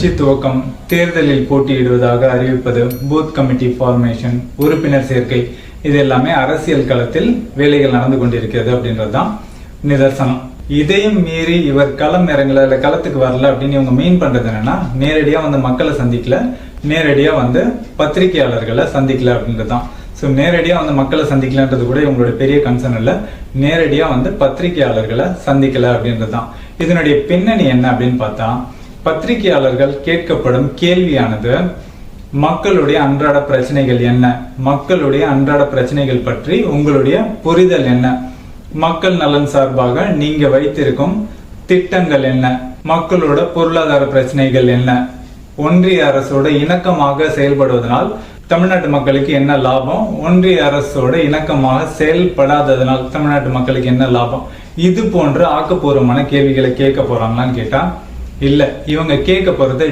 கட்சி துவக்கம் தேர்தலில் போட்டியிடுவதாக அறிவிப்பது பூத் கமிட்டி ஃபார்மேஷன் உறுப்பினர் சேர்க்கை. இது எல்லாமே அரசியல் களத்தில் வேலைகள் நடந்து கொண்டிருக்கிறது அப்படின்றது தான் நிதர்சனம். இதையும் மீறி இவர் களம் இறங்கல இல்லை களத்துக்கு வரல அப்படின்னு இவங்க மீன் பண்றது என்னன்னா நேரடியாக வந்து மக்களை சந்திக்கல நேரடியாக வந்து பத்திரிகையாளர்களை சந்திக்கல அப்படின்றது தான் ஸோ நேரடியாக வந்து மக்களை சந்திக்கலன்றது கூட இவங்களோட பெரிய கன்சர்ன் இல்லை. நேரடியாக வந்து பத்திரிகையாளர்களை சந்திக்கல அப்படின்றது தான் இதனுடைய பின்னணி என்ன அப்படின்னு பார்த்தா பத்திரிகையாளர்கள் கேட்கப்படும் கேள்வியானது மக்களுடைய அன்றாட பிரச்சனைகள் என்ன? மக்களுடைய அன்றாட பிரச்சனைகள் பற்றி உங்களுடைய புரிதல் என்ன? மக்கள் நலன் சார்பாக நீங்க வைத்திருக்கும் திட்டங்கள் என்ன? மக்களோட பொருளாதார பிரச்சனைகள் என்ன? ஒன்றிய அரசோட இணக்கமாக செயல்படுவதனால் தமிழ்நாட்டு மக்களுக்கு என்ன லாபம்? ஒன்றிய அரசோட இணக்கமாக செயல்படாததனால் தமிழ்நாட்டு மக்களுக்கு என்ன லாபம்? இது போன்ற ஆக்கப்பூர்வமான கேள்விகளை கேட்க போறாங்களான்னு கேட்டா இல்லை இவங்க கேட்க போகிறது